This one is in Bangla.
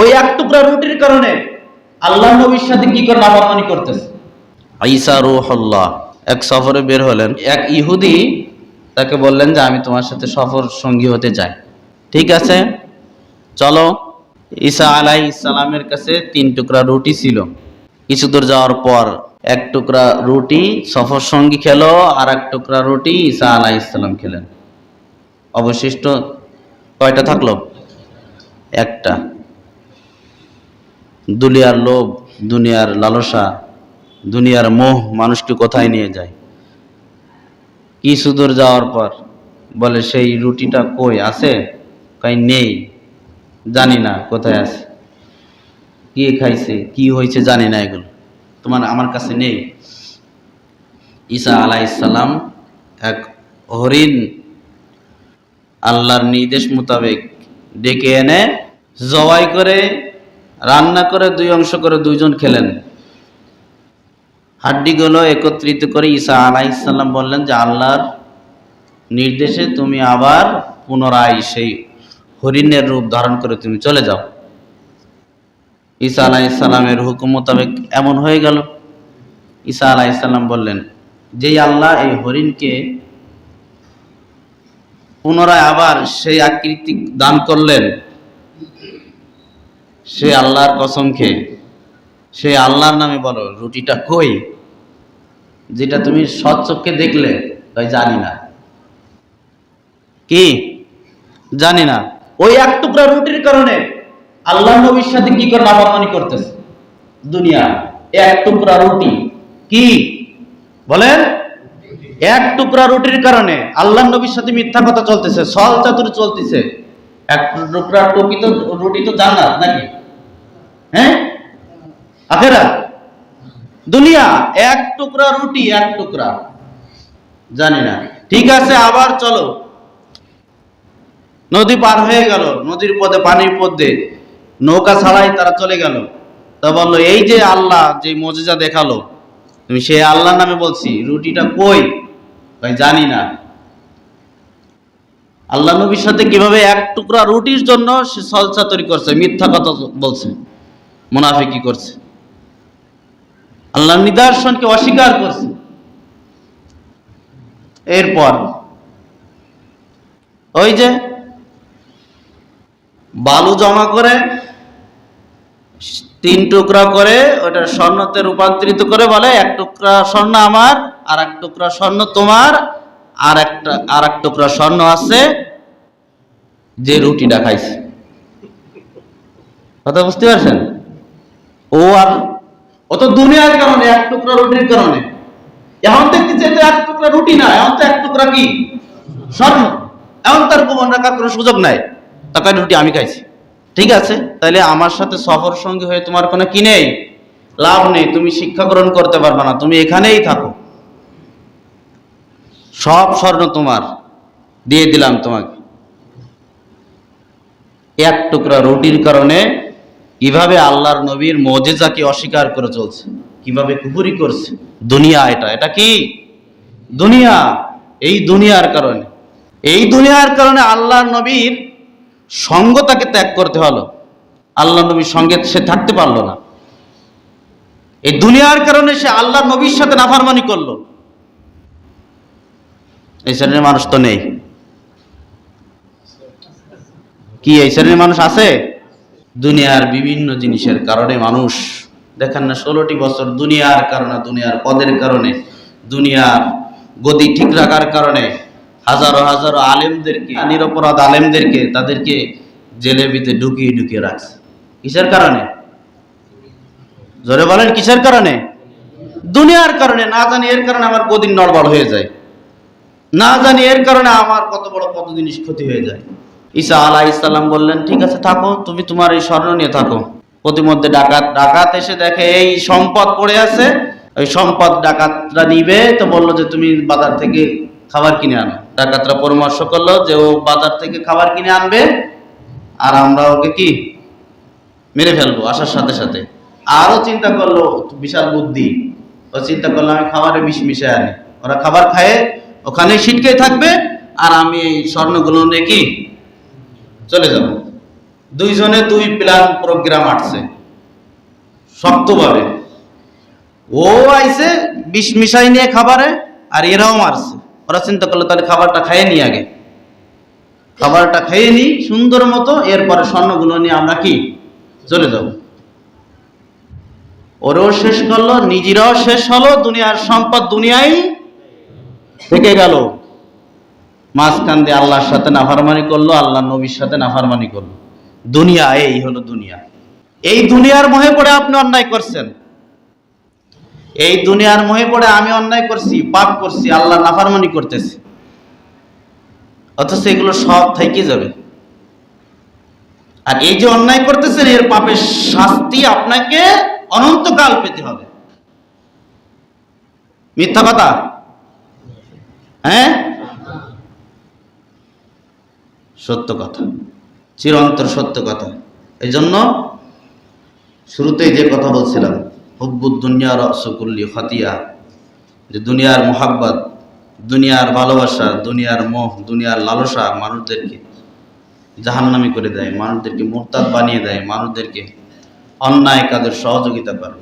ওই এক টুকরা রুটির কারণে আল্লাহ নবীর সাথে কি করে নাফরমানি করতেছে ঈসা রুহুল্লাহ, এক সফরে বের হলেন। এক ইহুদি তাকে বললেন যে, আমি তোমার সাথে সফর সঙ্গী হতে চাই। ঠিক আছে, চলো। ঈসা আলাই ইসলামের কাছে তিন টুকরা রুটি ছিল। কিছু দূর যাওয়ার পর এক টুকরা রুটি সফর সঙ্গী খেলো, আর এক টুকরা রুটি ঈসা আলাই ইসলাম খেলেন। অবশিষ্ট কয়টা থাকল? একটা। দুনিয়ার লোভ, দুনিয়ার লালসা, দুনিয়ার মোহ মানুষকে কোথায় নিয়ে যায়? কি সুদূর যাওয়ার পর বলে, সেই রুটিটা কই আছে? কাই নেই, জানি না কোথায় আছে। কি খাইছে, কি হয়েছে জানি না এগুলো। তোমার আমার কাছে নেই। ঈসা আলাইসাল্লাম এক হরিণ আল্লাহর নির্দেশ মোতাবেক ডেকে এনে জবাই করে রান্না করে দুই অংশ করে দুইজন খেলেন। হাড্ডিগুলো একত্রিত করে ঈসা আলাইসাল্লাম বললেন যে, আল্লাহর নির্দেশে তুমি আবার পুনরায় সেই হরিণের রূপ ধারণ করে তুমি চলে যাও। ঈসা আলাইসাল্লামের হুকুম মোতাবেক এমন হয়ে গেল। ঈসা আলাইসাল্লাম বললেন যেই আল্লাহ এই হরিণকে পুনরায় আবার সেই আকৃতি দান করলেন সে আল্লাহর কসম খেয়ে, সে আল্লাহর নামে বলো, রুটিটা কই? যেটা তুমি সচ্চক্ষে দেখলে, তাই জানি না। কি? জানি না। ওই এক টুকরা রুটির কারণে আল্লাহ নবীর সাথে কি করে নাফরমানি করতেছে? দুনিয়া। এক টুকরা রুটি। কি? বলেন। এক টুকরা রুটির কারণে আল্লাহ নবীর সাথে মিথ্যা কথা চলতেছে সল চাতুর চলতেছে। এক টুকরা টুকি তো, রুটি তো জান্নাত নাকি? হ্যাঁ? দুনিয়া, এক টুকরা রুটি, এক টুকরা। জানি না। ঠিক আছে, আবার চলো। নদী পার হয়ে গেল, নদীর পথে পানির পথে নৌকা ছাড়াই তারা চলে গেল। তা বলল, এই যে আল্লাহ, যে মজেজা দেখাল, তুমি সেই আল্লাহর নামে বলছি, রুটিটা কই? জানি না। আল্লাহ নবীর সাথে কীভাবে এক টুকরা রুটির জন্য সে সলসা তৈরি করছে, মিথ্যা কথা বলছে। মুনাফিকি করছে? আল্লাহ নিদর্শনকে অস্বীকার করছে। এরপর, ওই যে বালু জমা করে, তিন টুকরা করে ওটা স্বর্ণতে রূপান্তরিত করে বলে, এক টুকরা স্বর্ণ আমার আর এক টুকরা স্বর্ণ তোমার আর একটা আর এক টুকরা স্বর্ণ আছে, যে রুটিটা খাইছে। কথা বুঝতে পারছেন? ও আর ও তো দুনিয়ার কারণে, এক টুকরা রুটির কারণে। এখন দেখতেছে এটা এক টুকরা রুটি না এখন তো এক টুকরা কি? স্বর্ণ। এখন তার গোপন রাখার কোনো সুযোগ নাই। তাকে রুটি আমি খাইছি। ঠিক আছে তাহলে আমার সাথে সফর সঙ্গী হয়ে তোমার কোনো কি নেই? লাভ নেই, তুমি শিক্ষা গ্রহণ করতে পারবে না, তুমি এখানেই থাকো। সব স্বর্ণ তোমার, দিয়ে দিলাম তোমাকে। এক টুকরা রুটির কারণে কীভাবে আল্লাহর নবীর মজেজাকে অস্বীকার করে চলছে? কীভাবে কুপুরি করছে? দুনিয়া এটা। এটা কি? দুনিয়া। এই দুনিয়ার কারণে। এই দুনিয়ার কারণে আল্লাহর নবীর সঙ্গ তাকে ত্যাগ করতে হলো। আল্লাহ নবীর সঙ্গে সে থাকতে পারল না। এই দুনিয়ার কারণে সে আল্লাহ নবীর সাথে নাফারমানি করল। এই শ্রেণির মানুষ তো নেই। কি, এই শ্রেণির মানুষ আছে? দুনিয়ার বিভিন্ন জিনিসের কারণে মানুষ, দেখেন না, ষোলোটি বছর দুনিয়ার কারণে, দুনিয়ার পদের কারণে, দুনিয়ার গতি ঠিক রাখার কারণে হাজারো হাজারো আলেমদেরকে, নিরপরাধ আলেমদেরকে তাদেরকে জেলের ভিতরে ঢুকিয়ে ঢুকিয়ে রাখছে। কিসের কারণে? জোরে বলেন, কিসের কারণে? দুনিয়ার কারণে, না জানি এর কারণে আমার কদিন নড়বড় হয়ে যায়। না জানি এর কারণে আমার কত বড় কত জিনিস ক্ষতি হয়ে যায়। ঈসা আলাহ ইসলাম বললেন, ঠিক আছে, থাকো, তুমি তোমার এই স্বর্ণ নিয়ে থাকো। প্রতিমধ্যে ডাকাত ডাকাত এসে দেখে, এই সম্পদ পড়ে আছে, ওই সম্পদ ডাকাতরা নিবে। তো বলল যে, তুমি বাজার থেকে খাবার কিনে আনো। ডাকাতরা পরামর্শ করল যে, ও বাজার থেকে খাবার কিনে আনবে, আর আমরা ওকে কি? মেরে ফেলব আসার সাথে সাথে। আরও চিন্তা করল, বিশাল বুদ্ধি। ও চিন্তা করল, আমি খাবারে বিষ মিশে আনি। ওরা খাবার খায় ওখানে ছিটকে থাকবে, আর আমি এই স্বর্ণগুলো নিয়ে কি? চলে যাব। দুইজনে দুই প্ল্যান প্রোগ্রাম আটছে। শক্তভাবে। ও আইছে, বিষ মিশাই নিয়ে খাবারে, আর এরাও মারছে। ওরা চিন্তা করল, তাহলে খাবারটা খাইয়ে নি আগে। খাবারটা খেয়ে নি, সুন্দর মতো, এরপরে স্বর্ণগুলো নিয়ে আমরা কি? চলে যাব। ওরও শেষ করল, নিজেরাও শেষ হলো, দুনিয়ার সম্পদ দুনিয়ায় থেকে গেল। মাঝখান দিয়ে আল্লাহর সাথে নাফারমানি করল, আল্লাহ নবীর সাথে নাফারমানি করল। দুনিয়া, এই হলো দুনিয়া। এই দুনিয়ার মোহে পড়ে আপনি অন্যায় করছেন। এই দুনিয়ার মোহে পড়ে আমি অন্যায় করছি, পাপ করছি, আল্লাহ নাফারমানি করতেছি। অথচ এগুলো সব থেকে যাবে। আর এই যে অন্যায় করতেছেন, এর পাপের শাস্তি আপনাকে অনন্তকাল পেতে হবে। মিথ্যা কথা? হ্যাঁ? সত্য কথা চিরন্তর সত্য কথা। এই জন্য শুরুতেই যে কথা বলছিলাম, হুব্বুদ দুনিয়া রসকুল্লি খতিয়া, যে দুনিয়ার মোহাব্বত, দুনিয়ার ভালোবাসা, দুনিয়ার মোহ, দুনিয়ার লালসা মানুষদেরকে জাহান্নামি করে দেয়, মানুষদেরকে মোরতাদ বানিয়ে দেয়, মানুষদেরকে অন্যায় কাজের সহযোগিতা করে।